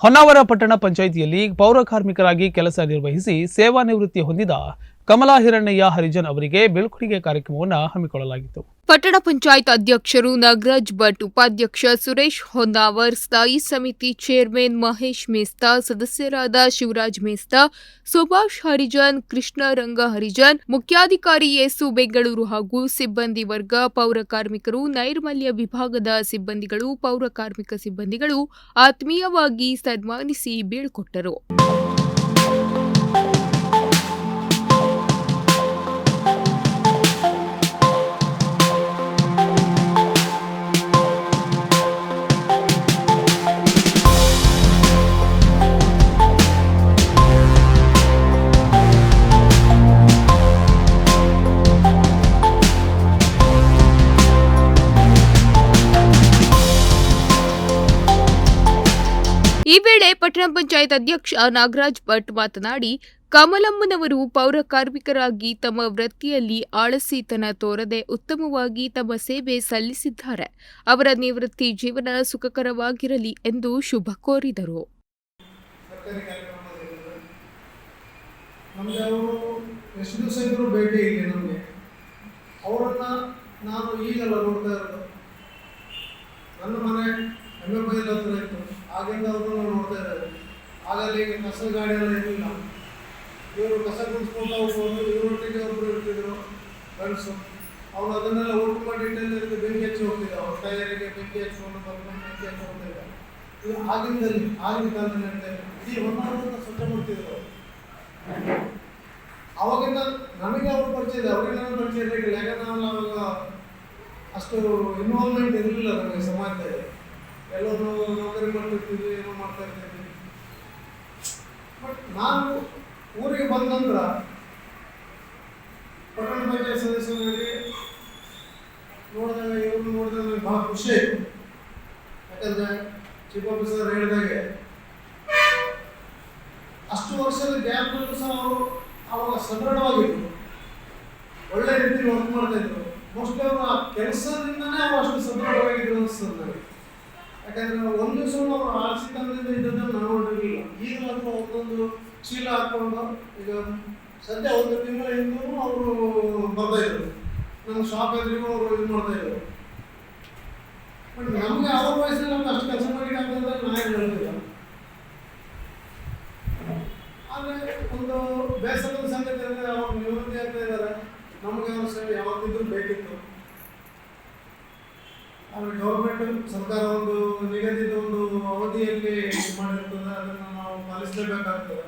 ಹೊನ್ನಾವರ ಪಟ್ಟಣ ಪಂಚಾಯಿತಿಯಲ್ಲಿ ಪೌರ ಕಾರ್ಮಿಕರಾಗಿ ಕೆಲಸ ನಿರ್ವಹಿಸಿ ಸೇವಾ ನಿವೃತ್ತಿ ಹೊಂದಿದ ಕಮಲಾ ಹಿರಣ್ಣಯ್ಯ ಹರಿಜನ್ ಅವರಿಗೆ ಬೀಳ್ಕೊಡುಗೆ ಕಾರ್ಯಕ್ರಮವನ್ನು ಹಮ್ಮಿಕೊಳ್ಳಲಾಗಿತ್ತು. ಪಟ್ಟಣ ಪಂಚಾಯತ್ ಅಧ್ಯಕ್ಷರು ನಾಗರಾಜ್ ಭಟ್, ಉಪಾಧ್ಯಕ್ಷ ಸುರೇಶ್ ಹೊನ್ನಾವರ್, ಸ್ಥಾಯಿ ಸಮಿತಿ ಚೇರ್ಮನ್ ಮಹೇಶ್ ಮೇಸ್ತಾ, ಸದಸ್ಯರಾದ ಶಿವರಾಜ್ ಮೇಸ್ತಾ, ಸುಭಾಷ್ ಹರಿಜನ್, ಕೃಷ್ಣ ರಂಗ ಹರಿಜನ್, ಮುಖ್ಯಾಧಿಕಾರಿ ಯೇಸು ಬೆಂಗಳೂರು ಹಾಗೂ ಸಿಬ್ಬಂದಿ ವರ್ಗ, ಪೌರ ಕಾರ್ಮಿಕರು, ನೈರ್ಮಲ್ಯ ವಿಭಾಗದ ಸಿಬ್ಬಂದಿಗಳು, ಪೌರ ಕಾರ್ಮಿಕ ಸಿಬ್ಬಂದಿಗಳು ಆತ್ಮೀಯವಾಗಿ ಸನ್ಮಾನಿಸಿ ಬೀಳ್ಕೊಟ್ಟರು. ಪಟ್ಟಣ ಪಂಚಾಯತ್ ಅಧ್ಯಕ್ಷ ನಾಗರಾಜ್ ಭಟ್ ಮಾತನಾಡಿ, ಕಮಲಮ್ಮನವರು ಪೌರ ಕಾರ್ಮಿಕರಾಗಿ ತಮ್ಮ ವೃತ್ತಿಯಲ್ಲಿ ಆಳಸಿತನ ತೋರದೆ ಉತ್ತಮವಾಗಿ ತಮ್ಮ ಸೇವೆ ಸಲ್ಲಿಸಿದ್ದಾರೆ. ಅವರ ನಿವೃತ್ತಿ ಜೀವನ ಸುಖಕರವಾಗಿರಲಿ ಎಂದು ಶುಭ ಕೋರಿದರು. ನಾನು ಆಗಲ್ಲಿ ಈಗ ಕಸ ಎಲ್ಲ ಇರಲಿಲ್ಲ. ಇವರು ಕಸ ಗುಡಿಸ್ಕೊಂಡು ಹೋಗ್ಬೋದು ಇವರೊಟ್ಟಿಗೆ ಒಬ್ಬರು ಇರ್ತಿದ್ರು ಫ್ರೆಂಡ್ಸು ಅವರು ಅದನ್ನೆಲ್ಲ ಒಟ್ಟು ಮಾಡಿ ಬೆಂಕಿ ಹಚ್ಚಿ ಹೋಗ್ತಿದ್ದ ಅವ್ರ ಟೈರಿಗೆ ಬೆಂಕಿ ಹಚ್ಕೊಂಡು ಬರ್ಕೊಂಡು ಬೆಂಕಿ ಹಚ್ಚಿ ಹೋಗ್ತಿದ್ದ ಇದು ಆಗಿಂದಲ್ಲಿ, ಆಗಿನ ಕಾಲದಲ್ಲಿ ಇದೆ. ಇಡೀ ಹೊನ್ನಾವರನ್ನ ಸ್ವಚ್ಛ ಮಾಡ್ತಿದ್ರು. ಅವಾಗಿಂದ ನಮಗೆ ಅವ್ರ ಪರಿಚಯ ಇದೆ ಅವ್ರಿಗೆ ನನ್ನ ಪರಿಚಯ ಇರಲಿಲ್ಲ ಯಾಕಂದ್ರೆ ನಾವು ಅವಾಗ ಅಷ್ಟು ಇನ್ವಾಲ್ವ್ಮೆಂಟ್ ಇರಲಿಲ್ಲ ನಮಗೆ ಸಮಾಜದಲ್ಲಿ. ಎಲ್ಲರೂ ನೌಕರಿ ಮಾಡ್ತಿರ್ತೀವಿ, ಏನೋ ಮಾಡ್ತಾ ಇರ್ತೀವಿ ಬಟ್ ನಾನು ಊರಿಗೆ ಬಂದಂದ್ರೆ ಪಟ್ಟಣ ಪಂಚಾಯತ್ ಸದಸ್ಯರಾಗಿ ನೋಡಿದಾಗ ಇವ್ರನ್ನ ನೋಡಿದಾಗ ನನಗೆ ಭಾಳ ಖುಷಿ ಆಯಿತು. ಯಾಕಂದರೆ ಚೀಫ್ ಆಫೀಸರ್ ಹೇಳಿದಾಗೆ ಅಷ್ಟು ವರ್ಷದ ಗ್ಯಾಪ್ನಲ್ಲೂ ಸಹ ಅವರು ಆವಾಗ ಸದೃಢವಾಗಿದ್ರು. ಒಳ್ಳೆ ರೀತಿಯಲ್ಲಿ ವರ್ಕ್ ಮಾಡ್ತಾ ಇದ್ರು. ಮೋಸ್ಟ್ಲಿ ಅವರು ಆ ಕೆಲಸದಿಂದನೇ ಅವರು ಅಷ್ಟು ಸದೃಢವಾಗಿದ್ರು ಅನಿಸ್ತದೆ ನನಗೆ. ಯಾಕಂದರೆ ಒಂದು ದಿವಸ ಅವರು ಚೀಲ ಹಾಕೊಂಡು ಈಗ ಸದ್ಯ ಒಂದು ತಿಂಗಳ ಹಿಂದೂ ಅವರು ಬರ್ತಾ ಇದ್ರು. ನಮ್ಮ ಶಾಪ್ ಎದುರಿಗೂ ಅವರು ಇದು ಮಾಡ್ತಾ ಇದ್ರು. ಬಟ್ ನಮಗೆ ಅವ್ರ ವಯಸ್ಸಲ್ಲಿ ನಮ್ಗೆ ಅಷ್ಟು ಕೆಲಸ ಮಾಡಿ ಅಂತಂದ್ರೆ ನಾನು ಹೇಳೋದಿಲ್ಲ. ಆದರೆ ಒಂದು ಬೇಸರದ ಸಂಗತಿ ಅಂದರೆ ಅವ್ರು ನಿವೃತ್ತಿ ಆಗ್ತಾ ಇದ್ದಾರೆ. ನಮಗೆ ಅವ್ರ ಸೇವೆ ಯಾವತ್ತಿದ್ರೂ ಬೇಕಿತ್ತು. ಆದರೆ ಗೌರ್ಮೆಂಟ್ ಸರ್ಕಾರ ಒಂದು ನಿಗದಿತ ಒಂದು ಅವಧಿಯಲ್ಲಿ ಮಾಡಿರ್ತದೆ, ಅದನ್ನು ನಾವು ಪಾಲಿಸಲೇಬೇಕಾಗ್ತದೆ.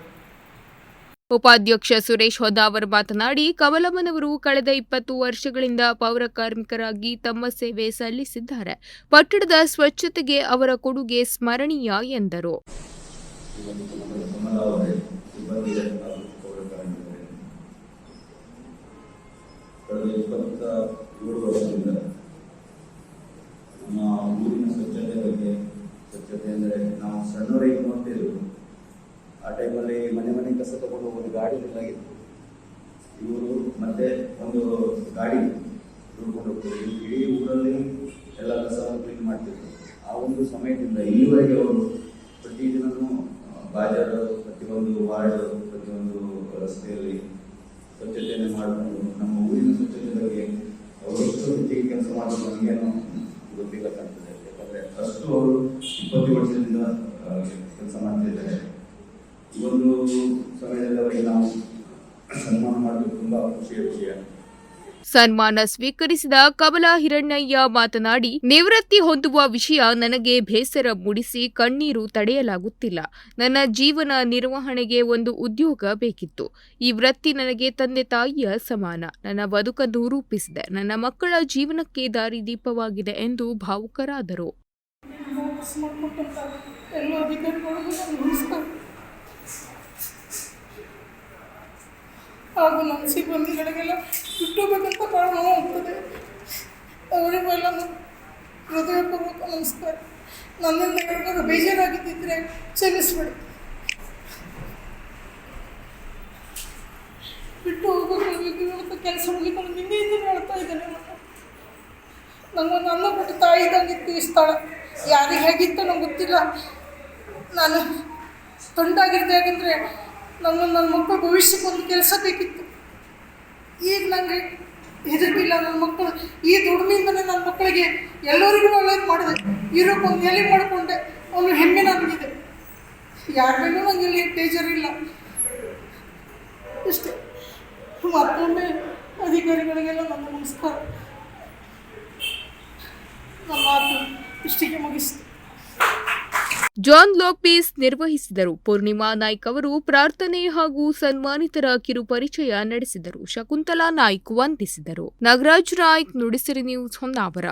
ಉಪಾಧ್ಯಕ್ಷ ಸುರೇಶ್ ಹೊದಾವರ್ ಮಾತನಾಡಿ ಕಮಲಮ್ಮನವರು ಕಳೆದ ಇಪ್ಪತ್ತು ವರ್ಷಗಳಿಂದ ಪೌರ ಕಾರ್ಮಿಕರಾಗಿ ತಮ್ಮ ಸೇವೆ ಸಲ್ಲಿಸಿದ್ದಾರೆ. ಪಟ್ಟಣದ ಸ್ವಚ್ಛತೆಗೆ ಅವರ ಕೊಡುಗೆ ಸ್ಮರಣೀಯ ಎಂದರು. ಮನೆ ಕಸ ತಗೊಂಡು ಹೋಗೋದು ಗಾಡಿ ಇಲ್ಲಾಗಿತ್ತು ಇವರು ಮತ್ತೆ ಒಂದು ಗಾಡಿ ದುಡ್ಕೊಂಡು ಹೋಗ್ತಾರೆ ಇಡೀ ಊರಲ್ಲಿ ಎಲ್ಲ ಕಸವನ್ನು ಕ್ಲೀನ್ ಮಾಡ್ತಿದ್ರು. ಆ ಒಂದು ಸಮಯದಿಂದ ಇಲ್ಲಿವರೆಗೆ ಅವರು ಪ್ರತಿದಿನನೂ ಆ, ಬಾಜಾರು ಪ್ರತಿಯೊಂದು ವಾರ್ಡ್ ಪ್ರತಿಯೊಂದು ರಸ್ತೆಯಲ್ಲಿ ಸ್ವಚ್ಛತೆಯನ್ನು ಮಾಡಿಕೊಂಡು ನಮ್ಮ ಊರಿನ ಸ್ವಚ್ಛತೆ ಬಗ್ಗೆ ಅವರು ಎಷ್ಟು ಕೆಲಸ ಮಾಡೋದು ನಮಗೇನು ಗೊತ್ತಿಲ್ಲ ಯಾಕಂದರೆ ಅಷ್ಟು ಅವರು ಇಪ್ಪತ್ತು ವರ್ಷದಿಂದ ಕೆಲಸ ಮಾಡ್ತಿದ್ದಾರೆ. ಈ ಒಂದು ಸಮಯದಲ್ಲಿ ಅವರಿಗೆ ನಾವು ಸನ್ಮಾನ ಮಾಡೋದು ತುಂಬಾ ಖುಷಿಯ ವಿಷಯ. ಸನ್ಮಾನ ಸ್ವೀಕರಿಸಿದ ಕಮಲಾ ಹಿರಣ್ಣಯ್ಯ ಮಾತನಾಡಿ ನಿವೃತ್ತಿ ಹೊಂದುವ ವಿಷಯ ನನಗೆ ಬೇಸರ ಮೂಡಿಸಿ ಕಣ್ಣೀರು ತಡೆಯಲಾಗುತ್ತಿಲ್ಲ. ನನ್ನ ಜೀವನ ನಿರ್ವಹಣೆಗೆ ಒಂದು ಉದ್ಯೋಗ ಬೇಕಿತ್ತು. ಈ ವೃತ್ತಿ ನನಗೆ ತಂದೆ ತಾಯಿಯ ಸಮಾನ. ನನ್ನ ಬದುಕನ್ನು ರೂಪಿಸಿದೆ ನನ್ನ ಮಕ್ಕಳ ಜೀವನಕ್ಕೆ ದಾರಿದೀಪವಾಗಿದೆ ಎಂದು ಭಾವುಕರಾದರು ವಾಪಸ್ ಮಾಡ್ಕೊಟ್ಟಂತ ಎಲ್ಲ ವಿದ್ಯಾರ್ಥಿಗಳಿಗೂ ನಾನು ನಮಸ್ಕಾರ ಹಾಗೂ ನಮ್ಮ ಸಿಬ್ಬಂದಿಗಳಿಗೆಲ್ಲ ಬಿಟ್ಟೋಗ್ಬೇಕಂತ ಭಾಳ ಹೋಗ್ತದೆ. ಅವರಿಗೆಲ್ಲ ಹೃದಯಪೂರ್ವಕ ನಮಸ್ಕಾರ. ನನ್ನಿಂದ ಏನಾದರೂ ಬೇಜಾರಾಗಿದ್ದಿದ್ರೆ ಕ್ಷಮಿಸ್ಬೇಡಿ. ಬಿಟ್ಟು ಹೋಗೋದು ಕೆಲಸ ಮುಗಿಕೊಂಡು ನಿನ್ನೆ ಹಿಂದೆ ಹೇಳ್ತಾ ಇದ್ದೇನೆ ನಂಗೊಂದು ಅನ್ನ ಕೊಟ್ಟು ತಾಯಿ ಇದ್ದಂಗಿತ್ತು ಈ ಸ್ಥಳ. ಯಾರಿಗೆ ಹೇಗಿತ್ತು ನಂಗೆ ಗೊತ್ತಿಲ್ಲ. ನಾನು ತೊಂಡಾಗಿರ್ದೆ ಯಾಕಂದರೆ ನನ್ನ ನನ್ನ ಮಕ್ಕಳ ಭವಿಷ್ಯಕ್ಕೆ ಒಂದು ಕೆಲಸ ಬೇಕಿತ್ತು. ಈಗ ನನಗೆ ಹೆದರ್ಬಿಲ್ಲ ನನ್ನ ಮಕ್ಕಳು. ಈ ದುಡ್ಮೆಯಿಂದನೇ ನನ್ನ ಮಕ್ಕಳಿಗೆ ಎಲ್ಲರಿಗೂ ಒಳ್ಳೇದು ಮಾಡಿದೆ. ಇರೋಕ್ಕೊಂದು ಎಲೆ ಮಾಡಿಕೊಂಡೆ. ಒಂದು ಹೆಮ್ಮೆ ನನಗಿದೆ. ಯಾರ ಮೇಲೂ ನನಗೆ ಇಲ್ಲಿ ಬೇಜಾರಿಲ್ಲ ಇಷ್ಟೇ ಮತ್ತೊಮ್ಮೆ ಅಧಿಕಾರಿಗಳಿಗೆಲ್ಲ ನನ್ನ ನಮಸ್ಕಾರ. ನಮ್ಮ ಮಾತು ಇಷ್ಟಿಗೆ ಮುಗಿಸ್ತು ಜಾನ್ ಲೋಪೀಸ್ ನಿರ್ವಹಿಸಿದರು. ಪೂರ್ಣಿಮಾ ನಾಯ್ಕ್ ಅವರು ಪ್ರಾರ್ಥನೆ ಹಾಗೂ ಸನ್ಮಾನಿತರ ಕಿರು ಪರಿಚಯ ನಡೆಸಿದರು. ಶಕುಂತಲಾ ನಾಯ್ಕ್ ವಂದಿಸಿದರು. ನಾಗರಾಜ್ ನಾಯ್ಕ್ ನುಡಿಸಿರಿ ನ್ಯೂಸ್ ಹೊನ್ನಾವರ.